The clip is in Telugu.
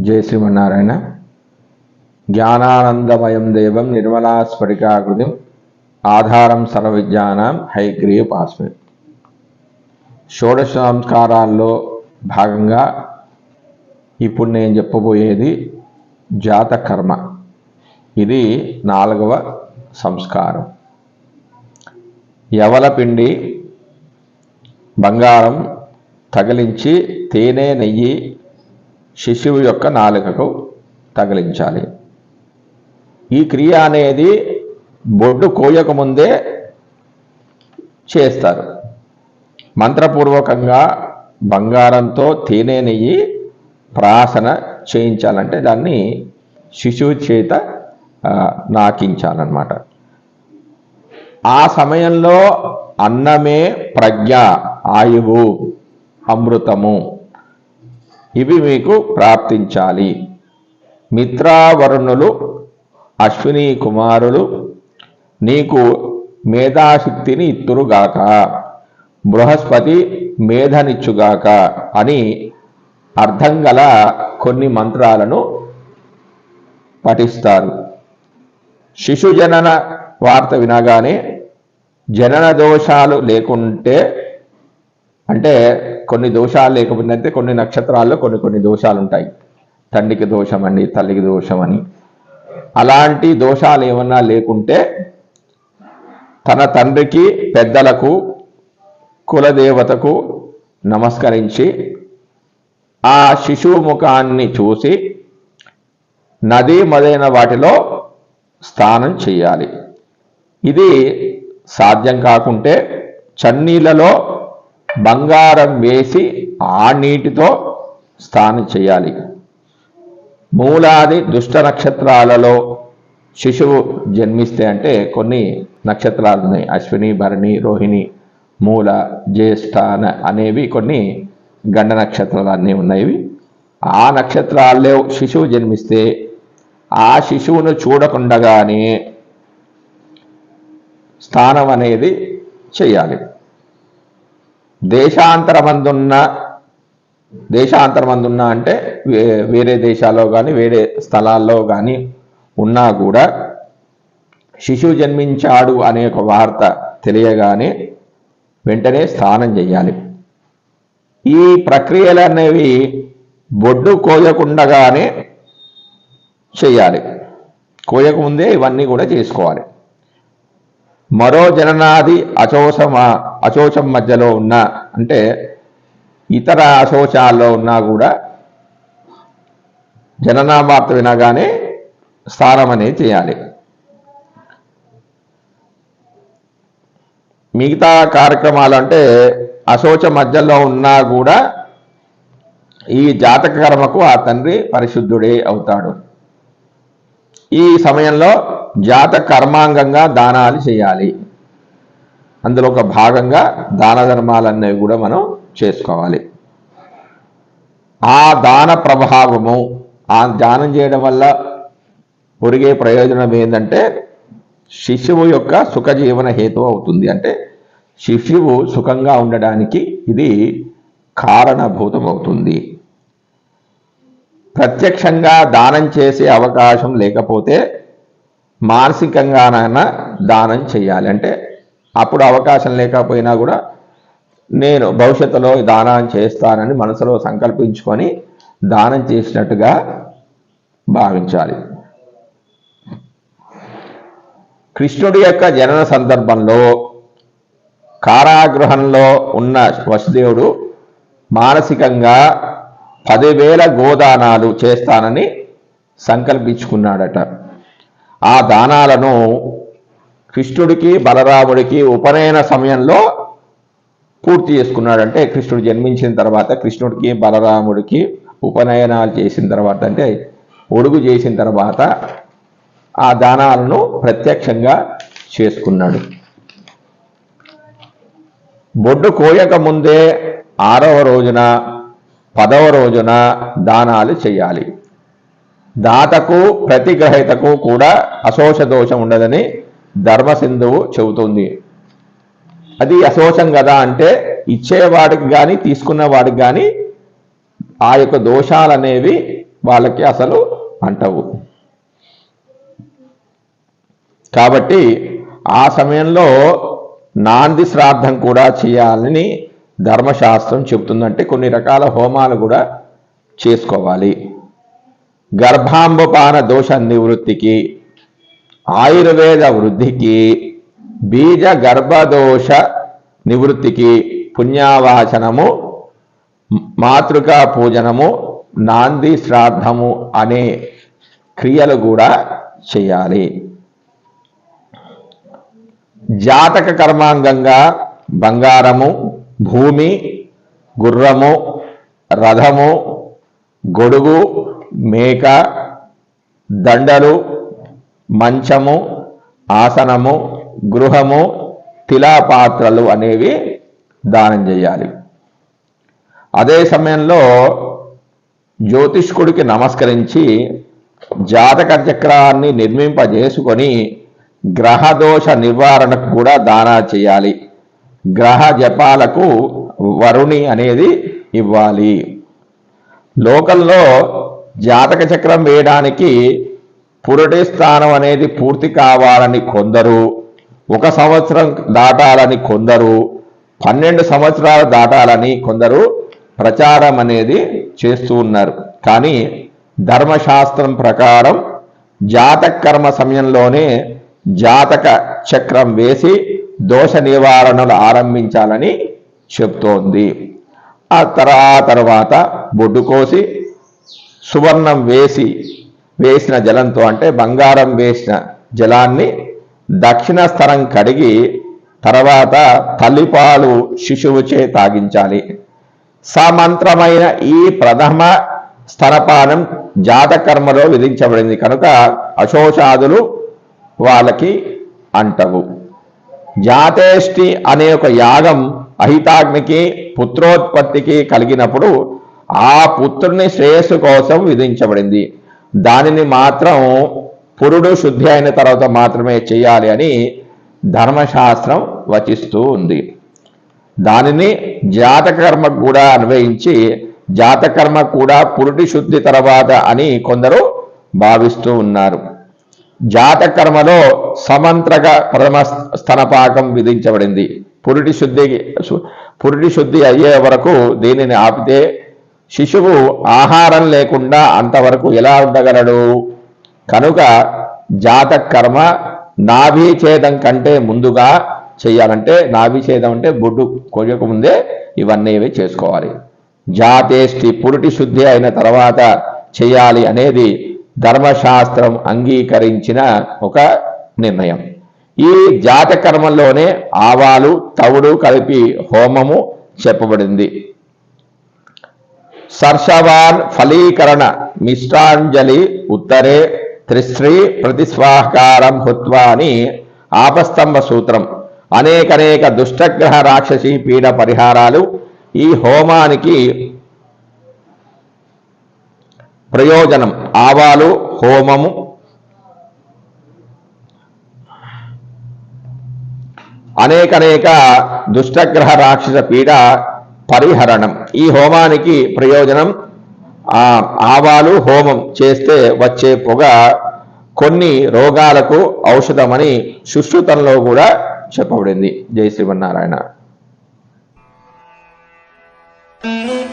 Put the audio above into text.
జయ శ్రీమన్నారాయణ. జ్ఞానానందమయం దేవం నిర్మలా స్ఫటికాకృతిం ఆధారం సర్వవిజ్ఞానం హైగ్రీవాస్మి షోడశ సంస్కారాల్లో భాగంగా ఇప్పుడు నేను చెప్పబోయేది జాతకర్మ. ఇది నాలుగవ సంస్కారం. యవల పిండి బంగారం తగిలించి తేనె నెయ్యి శిశువు యొక్క నాలుకకు తగిలించాలి. ఈ క్రియ అనేది బొడ్డు కోయకముందే చేస్తారు. మంత్రపూర్వకంగా బంగారంతో తేనె నెయ్యి ప్రాసన చేయించాలంటే దాన్ని శిశువు చేత నాకించాలన్నమాట. ఆ సమయంలో అన్నమే ప్రజ్ఞ ఆయువు అమృతము. ఇవి మీకు ప్రాప్తించాలి. మిత్రావరుణులు అశ్విని కుమారులు నీకు మేధాశక్తిని ఇత్తురుగాక. బృహస్పతి మేధనిచ్చుగాక అని అర్థం గల కొన్ని మంత్రాలను పఠిస్తారు. శిశు జనన వార్త వినగానే జనన దోషాలు లేకుంటే అంటే కొన్ని దోషాలు లేకపోయినైతే కొన్ని నక్షత్రాల్లో కొన్ని కొన్ని దోషాలు ఉంటాయి తండ్రికి దోషం తల్లికి దోషం అని అలాంటి దోషాలు ఏమన్నా లేకుంటే తన తండ్రికి పెద్దలకు కులదేవతకు నమస్కరించి ఆ శిశువు ముఖాన్ని చూసి నది మొదలైన వాటిలో స్నానం చేయాలి. ఇది సాధ్యం కాకుంటే చన్నీళ్ళలో బంగారం వేసి ఆ నీటితో స్నానం చేయాలి. మూలాది దుష్ట నక్షత్రాలలో శిశువు జన్మిస్తే అంటే కొన్ని నక్షత్రాలు ఉన్నాయి అశ్విని భరణి రోహిణి మూల జ్యేష్ఠ అనేవి కొన్ని గండ నక్షత్రాలు అన్నీ ఉన్నాయి ఆ నక్షత్రాల్లో శిశువు జన్మిస్తే ఆ శిశువును చూడకుండగానే స్థానం అనేది చేయాలి. దేశాంతరమందున్న దేశాంతరమందున్న అంటే వేరే దేశాల్లో కానీ వేరే స్థలాల్లో కానీ ఉన్నా కూడా శిశువు జన్మించాడు అనే ఒక వార్త తెలియగానే వెంటనే స్నానం చేయాలి. ఈ ప్రక్రియలు అనేవి బొడ్డు కోయకుండగానే చేయాలి. కోయకముందే ఇవన్నీ కూడా చేసుకోవాలి. మరో జననాది అచోషమ అచోచం మధ్యలో ఉన్న అంటే ఇతర అశోచాల్లో ఉన్నా కూడా జననామార్త వినగానే సారం అనేది చేయాలి. మిగతా కార్యక్రమాలు అంటే అశోచ మధ్యలో ఉన్నా కూడా ఈ జాతక కర్మకు ఆ తండ్రి పరిశుద్ధుడే అవుతాడు. ఈ సమయంలో జాత కర్మాంగంగా దానాలు చేయాలి. అందులో ఒక భాగంగా దాన ధర్మాలన్నవి కూడా మనం చేసుకోవాలి. ఆ దాన ప్రభావము ఆ దానం చేయడం వల్ల ఒరిగే ప్రయోజనం ఏంటంటే శిశువు యొక్క సుఖజీవన హేతు అవుతుంది. అంటే శిశువు సుఖంగా ఉండడానికి ఇది కారణభూతం అవుతుంది. ప్రత్యక్షంగా దానం చేసే అవకాశం లేకపోతే మానసికంగానైనా దానం చేయాలి. అంటే అప్పుడు అవకాశం లేకపోయినా కూడా నేను భవిష్యత్తులో దానం చేస్తానని మనసులో సంకల్పించుకొని దానం చేసినట్టుగా భావించాలి. కృష్ణుడి యొక్క జనన సందర్భంలో కారాగృహంలో ఉన్న వసుదేవుడు మానసికంగా పదివేల గోదానాలు చేస్తానని సంకల్పించుకున్నాడట. ఆ దానాలను కృష్ణుడికి బలరాముడికి ఉపనయన సమయంలో పూర్తి చేసుకున్నాడంటే కృష్ణుడు జన్మించిన తర్వాత కృష్ణుడికి బలరాముడికి ఉపనయనాలు చేసిన తర్వాత అంటే ఒడుగు చేసిన తర్వాత ఆ దానాలను ప్రత్యక్షంగా చేసుకున్నాడు. బొడ్డు కోయక ముందే ఆరవ రోజున పదవ రోజున దానాలు చేయాలి. దాతకు ప్రతిగ్రహీతకు కూడా అశోష దోషం ఉండదని ధర్మసింధువు చెబుతుంది. అది అశోషం కదా అంటే ఇచ్చేవాడికి కానీ తీసుకున్న వాడికి కానీ ఆ యొక్క దోషాలు అనేవి వాళ్ళకి అసలు అంటవు. కాబట్టి ఆ సమయంలో నాంది శ్రాద్ధం కూడా చేయాలని ధర్మశాస్త్రం చెబుతుందంటే కొన్ని రకాల హోమాలు కూడా చేసుకోవాలి. గర్భాంబపాన దోష నివృత్తికి ఆయుర్వేద వృద్ధికి బీజ గర్భదోష నివృత్తికి పుణ్యావాచనము మాతృకా పూజనము నాంది శ్రాద్ధము అనే క్రియలు కూడా చేయాలి. జాతక కర్మాంగంగా బంగారము భూమి గుర్రము రథము గొడుగు మేక దండలు మంచము ఆసనము గృహము తిలాపాత్రలు అనేవి దానం చేయాలి. అదే సమయంలో జ్యోతిష్కుడికి నమస్కరించి జాతక చక్రాన్ని నిర్మింపజేసుకొని గ్రహదోష నివారణకు కూడా దానా చేయాలి. గ్రహ జపాలకు వరుణి అనేది ఇవ్వాలి. లోకంలో జాతక చక్రం వేయడానికి పురటి స్థానం అనేది పూర్తి కావాలని కొందరు ఒక సంవత్సరం దాటాలని కొందరు పన్నెండు సంవత్సరాలు దాటాలని కొందరు ప్రచారం అనేది చేస్తూ ఉన్నారు. కానీ ధర్మశాస్త్రం ప్రకారం జాతక కర్మ సమయంలోనే జాతక చక్రం వేసి దోష నివారణలు ఆరంభించాలని చెప్తోంది. ఆ తరా తర్వాత బొడ్డు కోసి సువర్ణం వేసి వేసిన జలంతో అంటే బంగారం వేసిన జలాన్ని దక్షిణ స్థలం కడిగి తర్వాత తల్లిపాలు శిశువుచే తాగించాలి. సమంత్రమైన ఈ ప్రథమ స్తనపానం జాతకర్మలో విధించబడింది. కనుక అశోషాదులు వాళ్ళకి అంటవు. జాతేష్టి అనే ఒక యాగం అహితాగ్నికి పుత్రోత్పత్తికి కలిగినప్పుడు ఆ పుత్రుని శ్రేయస్సు కోసం విధించబడింది. దానిని మాత్రం పురుడు శుద్ధి అయిన తర్వాత మాత్రమే చేయాలి అని ధర్మశాస్త్రం వచిస్తూ ఉంది. దానిని జాతకర్మ కూడా అన్వయించి జాతకర్మ కూడా పురుటి శుద్ధి తర్వాత అని కొందరు భావిస్తూ ఉన్నారు. జాతకర్మలో సమంత్రక ప్రథమ స్తనపాకం విధించబడింది. పురుటి శుద్ధి పురుటి శుద్ధి అయ్యే వరకు దీనిని ఆపితే శిశువు ఆహారం లేకుండా అంతవరకు ఎలా ఉండగలడు? కనుక జాతకర్మ నాభిఛేదం కంటే ముందుగా చేయాలంటే నాభిఛేదం అంటే బొడ్డు. కొయ్యక ముందే ఇవన్నీ చేసుకోవాలి. జాతేష్టి పురుటి శుద్ధి అయిన తర్వాత చేయాలి అనేది ధర్మశాస్త్రం అంగీకరించిన ఒక నిర్ణయం. ఈ జాతకర్మంలోనే ఆవాలు తవుడు కలిపి హోమము చెప్పబడింది. సర్షవాన్ ఫలీకరణ మిష్టాంజలి ఉత్తరే త్రిశ్రీ ప్రతిస్వాహకారం హుత్వా అని ఆపస్తంభ సూత్రం. అనేకనేక దుష్టగ్రహ రాక్షసి పీడ పరిహారాలు ఈ హోమానికి ప్రయోజనం. ఆవాలు హోమము. అనేకనేక దుష్టగ్రహ రాక్షస పీడ పరిహరణం. ఈ హోమానికి ప్రయోజనం ఆవాలు హోమం చేస్తే వచ్చే పొగ కొన్ని రోగాలకు ఔషధమని సుశ్రుతంలో కూడా చెప్పబడింది. జై శ్రీమన్నారాయణ. Thank.